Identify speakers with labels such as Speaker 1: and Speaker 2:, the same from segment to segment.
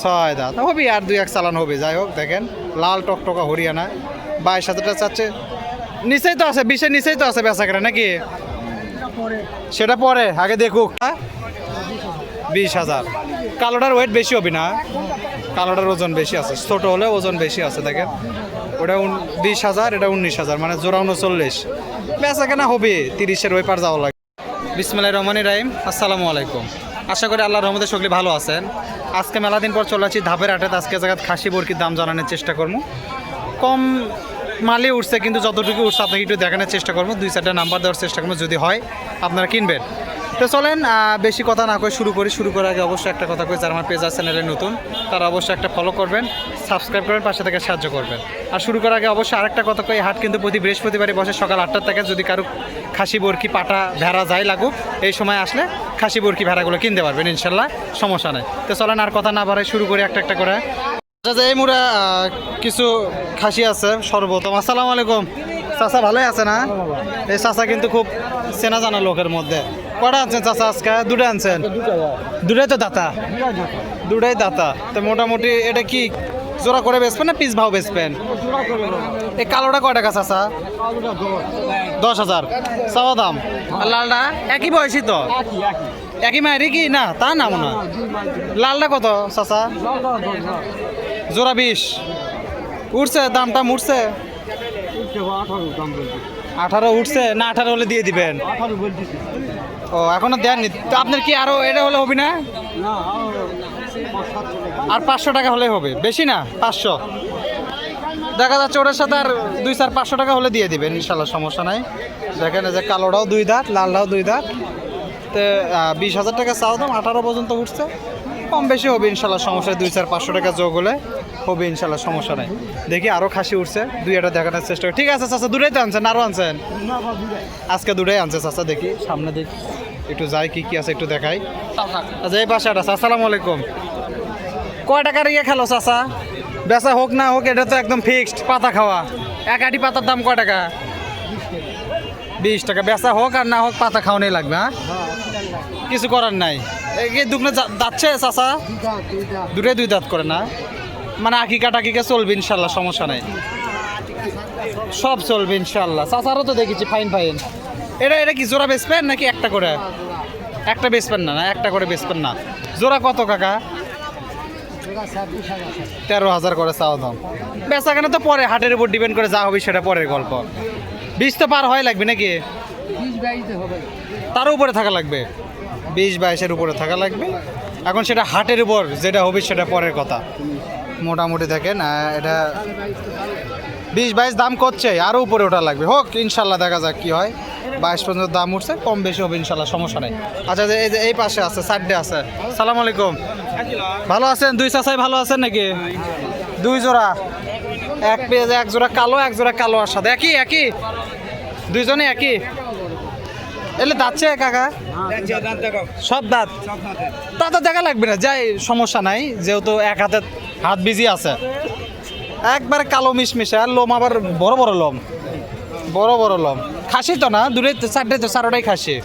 Speaker 1: ছয় দাঁত। হবে আর দুই এক চালান হবে যাই হোক, দেখেন, লাল টকটকা হরিয়ানা। বাইশ হাজার টাকা চাচ্ছে। নিচেই তো আছে, বিশের নিচেই তো আছে বেচা কেনা নাকি? সেটা পরে, আগে দেখুক। হ্যাঁ? বিশ হাজার। কালোটার ওয়েট বেশি হবে না। কালোটার ওজন বেশি আছে, ছোট হলে ওজন বেশি আছে, দেখেন। ওটা বিশ হাজার, এটা উনিশ হাজার মানে জোড়া উনচল্লিশ। বেচা কেনা হবে তিরিশের ওই পার যাওয়া লাগে। বিসমিল্লাহ রহমানি রাহিম, আসসালামু আলাইকুম। আশা করি আল্লাহ রহমতে সকলে ভালো আছেন। আজকে মেলা দিন পর চলে আছি ধাপের আটে আজকে জায়গায় খাসি, বরকির দাম জানানোর চেষ্টা করব। কম মালে উঠছে, কিন্তু যতটুকু উঠছে আপনাকে একটু দেখানোর চেষ্টা করব। দুই চারটা নাম্বার দেওয়ার চেষ্টা করব, যদি হয় আপনারা কিনবেন। তো চলেন বেশি কথা না করে শুরু করি। শুরু করার আগে অবশ্যই একটা কথা কই যারা আমার পেজ আছে চ্যানেলে নতুন তারা অবশ্যই একটা ফলো করবেন সাবস্ক্রাইব করবেন পাশে থেকে সাহায্য করবেন। আর শুরু করার আগে অবশ্যই আরেকটা কথা কই হাট কিন্তু প্রতি বৃহস্পতিবারই বসে সকাল আটটার থেকে যদি কারও খাসি বরকি পাটা ভেড়া যাই লাগুক এই সময় আসলে খাসি বরকি ভেড়াগুলো কিনতে পারবেন ইনশাল্লাহ সমস্যা নেই। তো চলেন আর কথা না বাড়াই শুরু করি একটা একটা করে। আচ্ছা এই মুরা কিছু খাসি আছে সর্বপ্রথম। আসসালামু আলাইকুম। চাচা ভালোই আছে না? এই চাচা কিন্তু খুব চেনা জানা লোকের মধ্যে। কটা আনছেন চাচা আজকে? দুটো আনছেন? দুটাই তো দাতা? দুটাই দাতা। তো মোটামুটি এটা কি জোড়া করে বেচবেন না পিস ভাও বেচবেন? এই কালোটা কয় টাকা চাচা? দশ হাজার। চাওয়া দাম? আর লালটা? একই বয়সী তো? একই মায়েরই কি? না, তা না মনে লালটা কত চাচা? জোড়া বিশ। উঠছে? দামটা উঠছে আঠারো উঠছে। না, আঠারো হলে দিয়ে দিবেন। ও, এখনও দেননি। তো আপনার কি আরও এটা হলে হবে না? আর পাঁচশো টাকা হলে হবে। বেশি না, পাঁচশো। দেখা যাচ্ছে ওটার সাথে আর দুই চার পাঁচশো টাকা হলে দিয়ে দিবেন, ইনশাল্লাহ সমস্যা নাই। দেখেন যে কালোটাও দুই দাঁত, লালটাও দুই দাঁত। তো বিশ হাজার টাকা চাও দাম, আঠারো পর্যন্ত উঠছে। কম বেশি হবে, ইনশাল্লাহ সমস্যা দুই চার পাঁচশো টাকা যোগ হলে হবে, ইনশাল্লাহ সমস্যা নাই। দেখি আরও খাসি উঠছে, দুই একটা দেখানোর চেষ্টা ঠিক আছে, চাচা, দুটাই তো আনছেন আরও আনছেন? আজকে দুটাই আনছে, চাচা, দেখি, সামনে দেখি। একটু যাই কি কি আছে একটু দেখাই। আচ্ছা এই একটা আসসালামু আলাইকুম। কয় টাকার ইয়ে খেলো চাচা? বেচা হোক না হোক এটা তো একদম ফিক্সড পাতা খাওয়া। এক আটি পাতার দাম কয় টাকা? বিশ টাকা। বেচা হোক আর না হোক পাতা খাওয়ানোই লাগবে হ্যাঁ? কিছু করার নাই। এই দুগ্নে যাচ্ছে চাচা? দুটোই দুই দাঁত করে না। মানে আঁকি আকিকা টাকিকা চলবে ইনশাল্লাহ সমস্যা নাই। সব চলবে ইনশাল্লাহ। চাচারও তো দেখেছি ফাইন ফাইন। এটা এটা কি জোড়া বেচবেন নাকি একটা করে? একটা বেচবেন না না, একটা করে বেচবেন না। জোড়া কত কাকা? তেরো হাজার করে চাওয়া দাম। বেচা কেন তো পরে, হাটের উপর ডিপেন্ড করে যা হবে সেটা পরের গল্প। বিশ তো পার হয় লাগবে নাকি? তার উপরে থাকা লাগবে। বিশ বাইশের উপরে থাকা লাগবে। এখন সেটা হাটের উপর যেটা হবে সেটা পরের কথা। মোটামুটি দেখেন এটা বিশ বাইশ দাম করছে আরও উপরে ওটা লাগবে। হোক, ইনশাল্লাহ দেখা যাক কি হয়। বাইশ পর্যন্ত দাম উঠছে, কম বেশি হবে ইনশাল্লাহ, সমস্যা নেই। আচ্ছা এই যে এই পাশে আছে সাইডে আছে। সালাম আলাইকুম। ভালো আছেন? দুই চাচাই ভালো আছেন নাকি? দুই জোড়া। এক পেজ এক জোড়া কালো, এক জোড়া কালো আর সাদা। একই একই? দুইজনে একই? এলে দাঁতছে কাকা। সব দাঁত? তা তো দেখা লাগবে না, যাই, সমস্যা নাই, যেহেতু এক হাতে হাত বিজি আছে। একবারে কালো মিশমিশে, আর লোম আবার বড় বড় লোম। বড় বড় লম। খাসি তো না দূরে চারটে তো চারোটাই খাসি।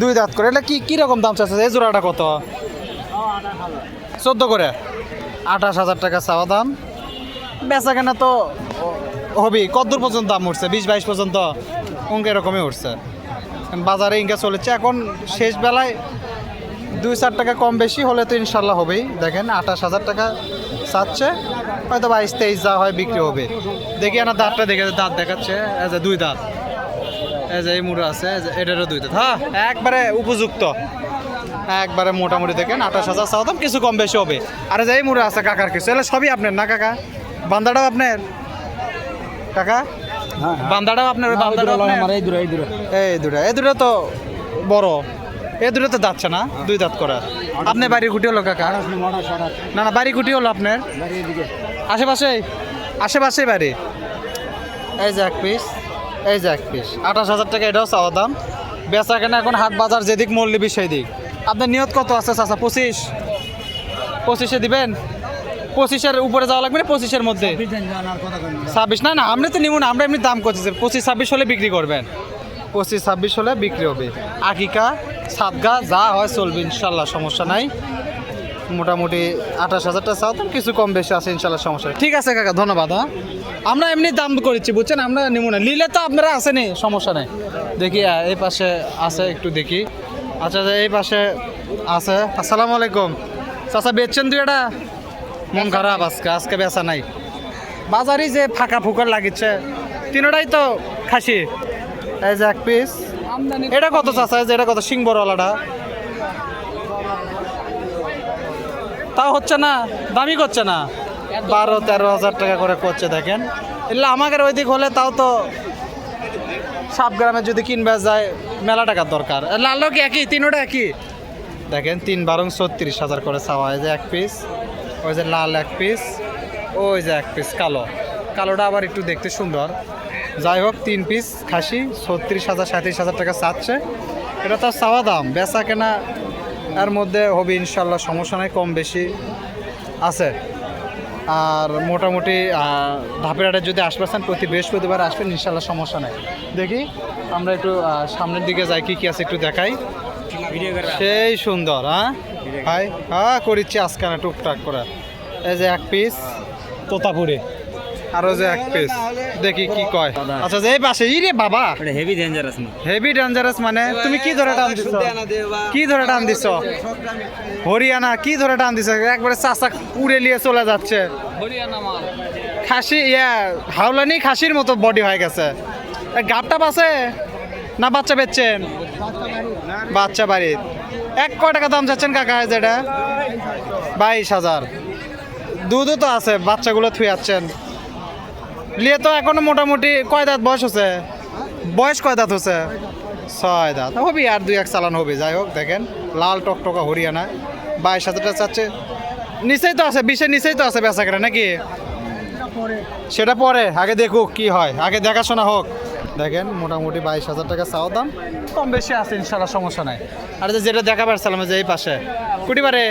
Speaker 1: দুই দাঁত করে, এটা কি কীরকম দাম চাচ্ছে এই জোড়াটা কত? চোদ্দ করে। আঠাশ হাজার টাকা চাওয়া দাম। বেচা কেনা তো হবি কতদূর পর্যন্ত দাম উঠছে, বিশ বাইশ পর্যন্ত অঙ্ক এরকমই উঠছে। বাজারে ইনকা চলেছে। এখন শেষ বেলায় দুই চার টাকা কম বেশি হলে তো ইনশাল্লাহ হবেই। দেখেন, আঠাশ হাজার টাকা চাচ্ছে। হয়তো বাইশ তেইশ যা হয় বিক্রি হবে। দেখি না দাঁতটা দেখে দাঁত দেখাচ্ছে। এই যে দুই দাঁত। যে এই মুড়ো আছে এটারও দুই দাঁত। হ্যাঁ একবারে উপযুক্ত। একবারে মোটামুটি দেখেন আঠাশ হাজার চাওয়া দাম কিছু কম বেশি হবে। আর যে এই মুড়ো আছে কাকার কিছু এলে সবই আপনার না কাকা? বান্দাটাও আপনার? কাকা? বান্দাটাও আপনার ওই বান্দাটাও আপনার? এই দুটো এই দুটো। তো বড়। এই দুটো তো যাচ্ছে না দুই দাঁত করা আপনার বাড়ির কুটি হলো কাকা? না না বাড়ি কুটি হলো আপনার? আশেপাশে? আশেপাশে বাড়ি? এই যে এক পিস এই যে এক পিস। আঠাশ হাজার টাকা এটাও চাওয়া দাম। বেচা কেনা এখন হাট বাজার যেদিক মল্লিবি সেই দিক। আপনার নিয়ত কত আছে চাচা? পঁচিশ? পঁচিশে দিবেন? পঁচিশের উপরে যাওয়া লাগবে না পঁচিশের মধ্যে? ছাব্বিশ না না আমরা তো নিব না আমরা এমনি দাম করছি পঁচিশ ছাব্বিশ হলে বিক্রি করবেন। পঁচিশ ছাব্বিশ হলে বিক্রি হবে। আকিকা সাতগা যা হয় চলবে ইনশাল্লাহ সমস্যা নাই। মোটামুটি আঠাশ হাজারটা চাও তো কিছু কম বেশি আছে ইনশাল্লাহ সমস্যা ঠিক আছে কাকা ধন্যবাদ হ্যাঁ। আমরা এমনি দাম করেছি বুঝছেন? আমরা নিব না। নিলে তো আপনারা আসেনি সমস্যা নেই। দেখি এই পাশে আছে একটু দেখি। আচ্ছা আচ্ছা, এই পাশে আছে। আসসালামু আলাইকুম। চাচা বেচছেন তুই এটা মন খারাপ আজকে আজকে বেচা নাই। বাজারে যে ফাঁকা ফুকার লাগিচ্ছে তিনটাই তো খাসি। এই যে এক পিস এটা কত চাচা? যে এটা কত? সিং বড়ওয়ালাটা তাও হচ্ছে না দামি করছে না। বারো তেরো হাজার টাকা করে করছে দেখেন। এলে আমাদের ওই দিক হলে তাও তো সাপ গ্রামে যদি কিনবে যায় মেলা টাকার দরকার। লাল কি একই? তিনোটা একই? দেখেন তিন বারং ছত্রিশ হাজার করে চাওয়া। এই যে এক পিস ওই যে লাল এক পিস ওই যে এক পিস কালো। কালোটা আবার একটু দেখতে সুন্দর। যাই হোক তিন পিস খাসি ছত্রিশ হাজার সাঁত্রিশ হাজার টাকা চাচ্ছে। এটা তার চাওয়া দাম। বেচা কেনা এর মধ্যে হবে ইনশাল্লাহ সমস্যা নাই কম বেশি আছে। আর মোটামুটি ধাপের হাটে যদি আসবেন প্রতি বৃহস্পতিবার আসবেন ইনশাল্লাহ সমস্যা নাই। দেখি আমরা একটু সামনের দিকে যাই কি কি আছে একটু দেখাই। সেই সুন্দর হ্যাঁ ভাই হ্যাঁ করিচ্ছি আজকে না টুকটাক করে। এই যে এক পিস তোতাপুরে। আরও যে এক পিস দেখি কি কয়। আচ্ছা যে এই পাশে ই রে বাবা
Speaker 2: হেভি ডেঞ্জারাস
Speaker 1: হেভি ডেঞ্জারাস মানে তুমি কি ধরে টান দিচ্ছ কি ধরে টান দিচ্ছ হরিয়ানা কি ধরে টান দিচ্ছ একবারে চাষা উড়ে নিয়ে চলে যাচ্ছে। খাসি ইয়া হাওলানি খাসির মতো বডি হয়ে গেছে। গাবটা বাসে না বাচ্চা বেচছেন? বাচ্চা বাড়ির এক কয় টাকা দাম চাচ্ছেন কাকা যেটা? বাইশ হাজার। দুধও তো আছে বাচ্চাগুলো থুয়ে থুয়াচ্ছেন লিয়ে তো এখনও মোটামুটি কয় দাঁত বয়স হচ্ছে? বয়স কয় দাঁত হচ্ছে? ছয় দাঁত। হবি আর দুই এক চালান হবে যাই হোক, দেখেন, লাল টকটকা হরিয়ানা। বাইশ হাজারটা চাচ্ছে। নিচেই তো আছে, বিশের নিচেই তো আছে বেচা কেনা, নাকি? সেটা পরে, আগে দেখুক কি হয়। আগে দেখাশোনা হোক। দেখেন, মোটামুটি বাইশ হাজার টাকা চাওয়া দাম। কম বেশি আছে, ইনশাল্লাহ সমস্যা নাই। আর যেটা দেখা পারছিলাম যে এই পাশে। কুটি পারে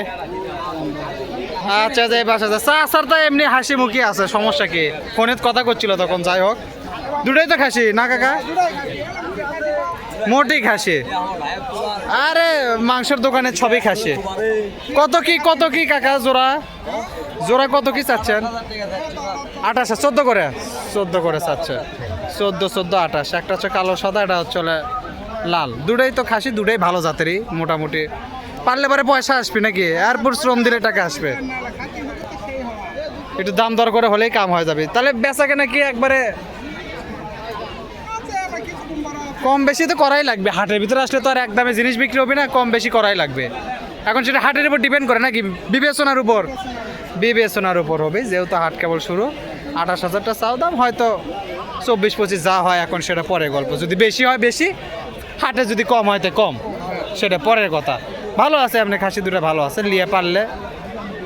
Speaker 1: আচ্ছা যে পাশে আছে চা আসার তো এমনি হাসি মুখি আছে, সমস্যা কি? ফোনে কথা করছিল তখন, যাই হোক। দুটোই তো খাসি, না, কাকা? মোটেই খাসি। আরে, মাংসের দোকানে ছবি খাসি। কত কি কত কি, কাকা, জোড়া? জোড়া কত কি চাচ্ছেন? আঠাশ, চোদ্দ করে? চোদ্দ করে চাচ্ছে। চোদ্দ চোদ্দ, আঠাশ। একটা হচ্ছে কালো, সাদা, এটা হচ্ছে লাল। দুটাই তো খাসি, দুটাই ভালো জাতেরই, মোটামুটি। পারলে পরে পয়সা আসবে নাকি? এরপর শ্রম দিলে টাকা আসবে। একটু দাম দর করে হলেই কাম হয়ে যাবে। তাহলে বেচা কেনা কি একবারে কম বেশি তো করাই লাগবে। হাটের ভিতরে আসলে তো আর এক দামে জিনিস বিক্রি হবে না, কম বেশি করাই লাগবে। এখন সেটা হাটের উপর ডিপেন্ড করে নাকি? বিবেচনার উপর। বিবেচনার উপর হবে, যেহেতু হাট কেবল শুরু। আঠাশ হাজারটা চাও দাম, হয়তো চব্বিশ, পঁচিশ যা হয়, এখন সেটা পরের গল্প। যদি বেশি হয়, বেশি। হাটে যদি কম হয়, তো কম। সেটা পরের কথা। ভালো আছে, আপনি খাসি দুটো ভালো আছে, নিয়ে পারলে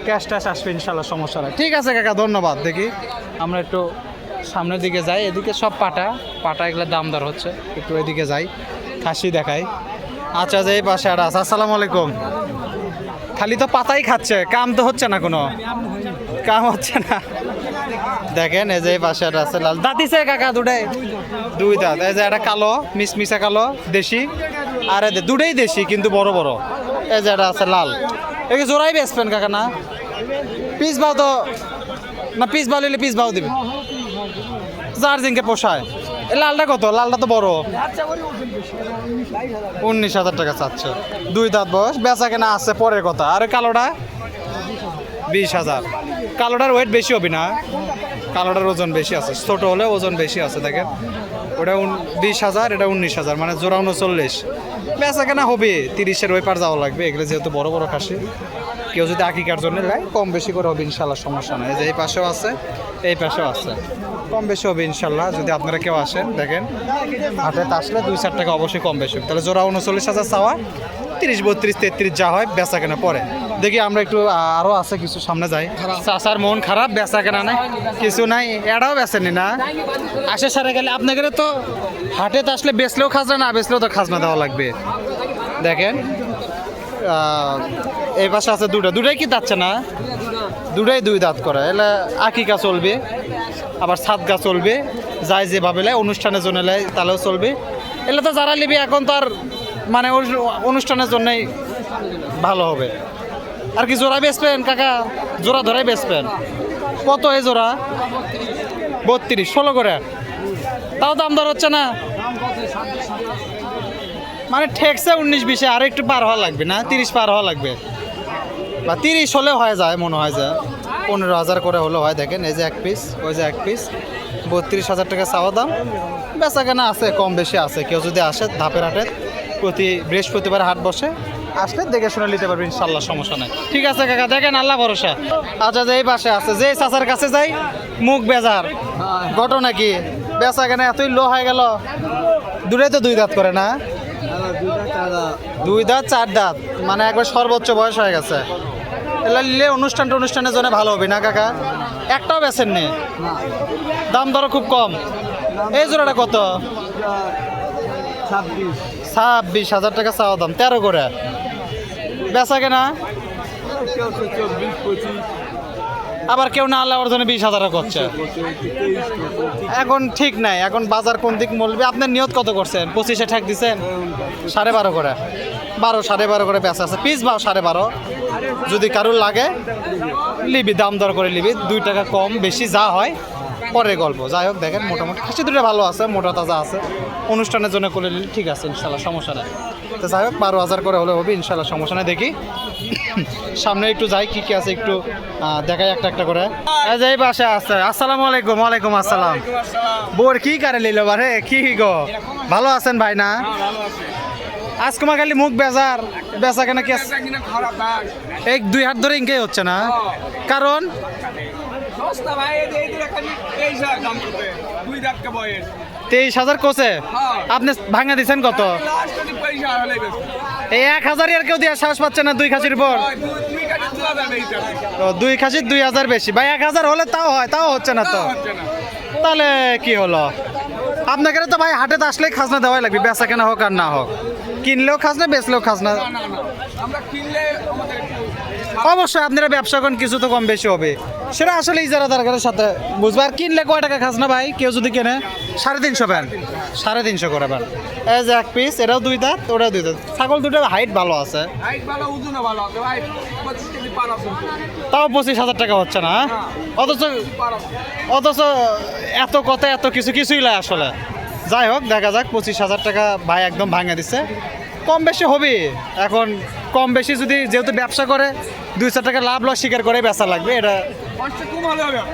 Speaker 1: ক্যাশ ট্যাশ আসবে, ইনশাল্লাহ সমস্যা নাই। ঠিক আছে কাকা, ধন্যবাদ। দেখি, আমরা একটু সামনের দিকে যাই। এদিকে সব পাটা পাটা এগুলো দাম দর হচ্ছে। একটু এদিকে যাই, খাসি দেখাই। আচ্ছা যে এই পাশে আর আছে, আসসালামু আলাইকুম। খালি তো পাতাই খাচ্ছে, কাম তো হচ্ছে না কোনো। কাম হচ্ছে না। দেখেন, এই যে পাশে একটা আছে, লাল দাঁতিছে কাকা দুটাই। দুই দাঁত, এই যে একটা কালো, মিসমিসা কালো, দেশি। আর দুটাই দেশি, কিন্তু বড় বড়। এই যে একটা আছে লাল। এই জোড়াই বেচবেন কাকা, না? পিস বাও তো না, পিস বাও নিলে পিস বাও দিবে। যার জিনকে পোষায়। এই লালটা কত? লালটা তো বড়। উনিশ হাজার টাকা চাচ্ছে। দুই দাঁত বয়স, বেচা কেনা আছে পরের কথা। আর কালোটা? বিশ হাজার। কালোটার ওয়েট বেশি হবে না। কালোটার ওজন বেশি আছে। ছোট হলে ওজন বেশি আছে, দেখেন। ওটা বিশ হাজার, এটা উনিশ হাজার মানে জোড়া উনচল্লিশ বেচা কেনা হবে, তিরিশের ওই পার যাওয়া লাগবে, এগুলো যেহেতু বড় বড় খাসি। কেউ যদি আকিকার জন্য নেয়, কম বেশি করে হবে ইনশাল্লাহ, সমস্যা এই যে এই পাশেও আছে, এই পাশেও আছে। কম বেশি হবে ইনশাল্লাহ, যদি আপনারা কেউ আসেন, দেখেন হাতে আসলে দুই চার টাকা অবশ্যই কম বেশি হবে। তাহলে জোড়া উনচল্লিশ হাজার চাওয়া, তিরিশ, বত্রিশ, তেত্রিশ যা হয়, বেচা কেনা পরে। দেখি আমরা একটু, আ- আরও আছে, কিছু সামনে যাই। চাষার মন খারাপ, বেচা কেনা নাই, কিছু নাই, এটাও বেচেনি না। আসে সারে গেলে আপনাদের তো হাটে তো আসলে বেচলেও খাজনা, না বেচলেও তো খাজনা দেওয়া লাগবে। দেখেন এই পাশে আছে দুটো, দুটাই কি দাচ্ছে না? দুটাই দুই দাঁত করে, এলে আকিকা চলবে, আবার সাতগা চলবে, যাই যেভাবে লাই অনুষ্ঠানের জন্য লাই তাহলেও চলবে। এলে তো যারা নিবি, এখন তো আর মানে অনুষ্ঠানের জন্যই ভালো হবে। আর কি জোড়া বেচবেন কাকা? জোড়া ধরাই বেচবেন কত এই জোড়া? বত্রিশ, ষোলো করে। তাও দাম দর হচ্ছে না? মানে ঠেকছে উনিশ, বিশে, আর একটু পার হওয়া লাগবে না? তিরিশ পার হওয়া লাগবে। বা তিরিশ হলে হয়ে যায়, মনে হয় যে। পনেরো হাজার করে হলে হয়, দেখেন, এই যে এক পিস ওই যে এক পিস বত্রিশ হাজার টাকা চাওয়া দাম। বেচা কেনা আছে, কম বেশি আছে। কেউ যদি আসে ধাপের হাটে, প্রতি বৃহস্পতিবার হাট বসে আসলে দেখে শুনে নিতে পারবে, ইনশাল্লাহ, সমস্যা নাই। ঠিক আছে, কাকা, দেখেন আল্লাহ ভরসা। আচ্ছা যে পাশে আছে, যে চাচার কাছে যাই, মুখ বেজার। ঘটনা কি? বেচা কেনা এতই লো হয়ে গেল। দূরে তো দুই দাঁত করে না? দুই দাঁত, চার দাঁত। মানে একবার সর্বোচ্চ বয়স হয়ে গেছে। এগুলা নিলে অনুষ্ঠানটা অনুষ্ঠানের জন্য ভালো হবে না, কাকা? একটাও বেছেন নি দাম দর খুব কম। এই জোড়াটা কত? হাজার টাকা চাওয়া দাম, তেরো করে। বেচা কেনা? আবার কেউ না আল্লাহ ওর জন্য বিশ হাজার করছে। এখন ঠিক নাই, এখন বাজার কোন দিক মূলবে? আপনার নিয়ত কত করছেন? পঁচিশে ঠেক দিচ্ছেন সাড়ে বারো করে। বারো, সাড়ে বারো করে বেচা আছে। পিস বাও সাড়ে বারো। যদি কারুর লাগে, লিবি, দাম দর করে লিবি। দুই টাকা কম, বেশি যা হয় পরের গল্প। যাই হোক, দেখেন, মোটামুটি খাসি দুটো ভালো আছে, মোটা তাজা আছে। অনুষ্ঠানের জন্য করে নিলে ঠিক আছে ইনশাল্লাহ সমস্যা নেই। তো যাই হোক, বারো হাজার করে হলে হবে ইনশাল্লাহ সমস্যা নেই, দেখি। সামনে একটু যাই, কি কি আছে একটু দেখাই একটা একটা করে। এই যে এই পাশে আছে, আসসালামু আলাইকুম, ওয়ালাইকুম আসসালাম। বোর, কি কারে লিল বারে কি গো? ভালো আছেন ভাই না? আজকে মা খালি মুখ বেজার, বেচা কেনা কি? এই দুই হাত ধরে ইনকেই হচ্ছে না? কারণ
Speaker 2: সস্তা ভাই এই যে এই দুটো দাম করবে দুই দাঁতকে বয়স।
Speaker 1: তেইশ হাজার কোসে
Speaker 2: হ্যাঁ।
Speaker 1: আপনি ভাঙা দিচ্ছেন কত? এই এক হাজার আর কেউ দিয়ে শ্বাস পাচ্ছে না দুই খাসির উপর।
Speaker 2: দুই হাজার
Speaker 1: খাসির দুই হাজার বেশি। ভাই এক হাজার হলে তাও হয় তাও হচ্ছে না তো। তাহলে কি হলো? আপনাকে তো ভাই হাটে তো আসলেই খাজনা দেওয়াই লাগবে বেচা কেনা হোক আর না হোক। কিনলেও খাজনা বেচলেও খাজনা।
Speaker 2: আমরা কিনলে আমাদের
Speaker 1: অবশ্যই আপনারা ব্যবসা করেন কিছু তো কম বেশি হবে। সেটা আসলে ইজারাদারের সাথে বুঝব। আর কিনলে কয় টাকা খাজনা ভাই? কেউ যদি কেনে সাড়ে তিনশো প্যান সাড়ে তিনশো করে প্যান এই যে এক পিস এটাও দুই দাঁত ওটাও দুই দাঁত। ছাগল দুটো হাইট ভালো আছে। তাও পঁচিশ হাজার টাকা হচ্ছে না হ্যাঁ? অথচ অথচ এত কথা এত কিছু কিছুই লাই আসলে। যাই হোক দেখা যাক পঁচিশ হাজার টাকা ভাই একদম ভাঙে দিচ্ছে কম বেশি হবে। এখন কম বেশি যদি যেহেতু ব্যবসা করে দুই চার টাকা লাভ লস স্বীকার করে বেচা লাগবে এটা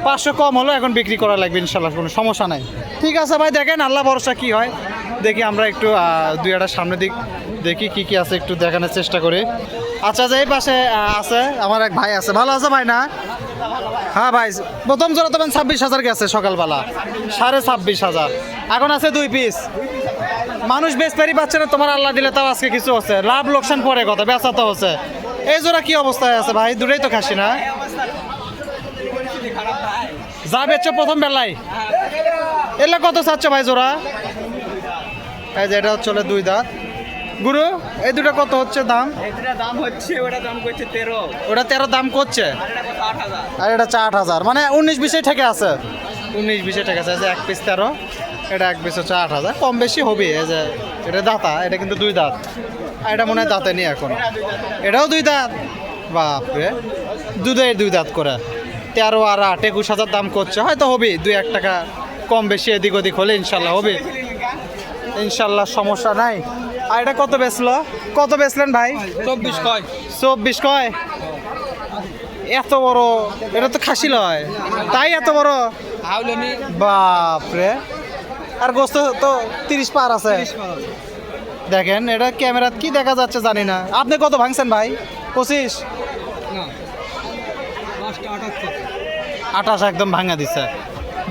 Speaker 2: পাঁচশো কম হলে
Speaker 1: এখন বিক্রি করা লাগবে ইনশাল্লাহ কোনো সমস্যা নাই। ঠিক আছে ভাই দেখেন আল্লাহ ভরসা কি হয়। দেখি আমরা একটু দুই একটা সামনের দিক দেখি কি কি আছে একটু দেখানোর চেষ্টা করি। আচ্ছা যে এই পাশে আছে আমার এক ভাই আছে। ভালো আছে ভাই না? হ্যাঁ ভাই প্রথম জোড়া তখন ছাব্বিশ হাজার গেছে সকালবেলা সাড়ে ছাব্বিশ হাজার। এখন আছে দুই পিস। মানুষ বেচপারি পাচ্ছে না তোমার আল্লাহ দিলে তাও আজকে কিছু হচ্ছে। লাভ লোকসান পরে কথা বেচা তো হচ্ছে। এই জোড়া কি অবস্থায় আছে ভাই? দূরেই তো খাসি না? যা বেচছো প্রথম বেলায়। এলে কত চাচ্ছ ভাই জোড়া? এই যে এটা হচ্ছে দুই দাঁত। গুরু এই দুটো কত হচ্ছে দাম?
Speaker 2: দাম হচ্ছে ওটা দাম করছে তেরো।
Speaker 1: ওটা তেরো দাম করছে? আর এটা চার হাজার? মানে উনিশ বিশে থেকে আছে। উনিশ বিশে থেকে আছে এক পিস তেরো। এটা এক পিস হচ্ছে আট হাজার। কম বেশি হবে এই যে এটা দাঁতা এটা কিন্তু দুই দাঁত। আর এটা মনে হয় দাঁতে নেই এখন। এটাও দুই দাঁত। বাপরে দুধের দুই দাঁত করে। তেরো আর আট একুশ হাজার দাম করছে। হয়তো হবে দুই এক টাকা কম বেশি এদিক ওদিক হলে ইনশাল্লাহ হবে। ইনশাল্লাহ সমস্যা নাই। আর এটা কত বেচলো? কত বেচলেন ভাই?
Speaker 2: চব্বিশ কয়।
Speaker 1: চব্বিশ কয়? এত বড় এটা তো খাসি লয়। তাই এত বড়? বাপরে। আর গোস্ত তো তিরিশ পার আছে। দেখেন এটা ক্যামেরাত কি দেখা যাচ্ছে জানি না। আপনি কত ভাঙছেন ভাই? পঁচিশ? আঠাশ একদম ভাঙা দিচ্ছে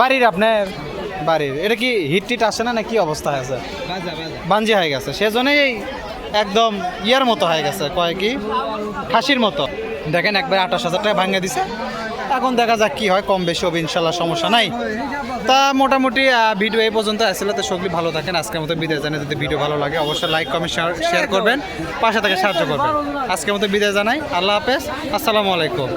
Speaker 1: বাড়ির আপনার? বাড়ির। এটা কি হিট টিট আসে না না কি অবস্থা আছে? বাঞ্জি হয়ে গেছে। সেজন্যই একদম ইয়ার মতো হয়ে গেছে। কয় কি? খাসির মতো। দেখেন একবার আঠাশ হাজার টাকা ভাঙে দিছে। এখন দেখা যাক কি হয়, কম বেশি হবে, ইনশাল্লাহ সমস্যা নাই। তা মোটামুটি ভিডিও এই পর্যন্ত আসলে তো সকলে ভালো থাকেন। আজকের মতো বিদায় জানাই। যদি ভিডিও ভালো লাগে, অবশ্যই লাইক কমেন্ট শেয়ার করবেন। পাশে থেকে সাহায্য করবেন। আজকের মতো বিদায় জানাই। আল্লাহ হাফেজ। আসসালামু আলাইকুম।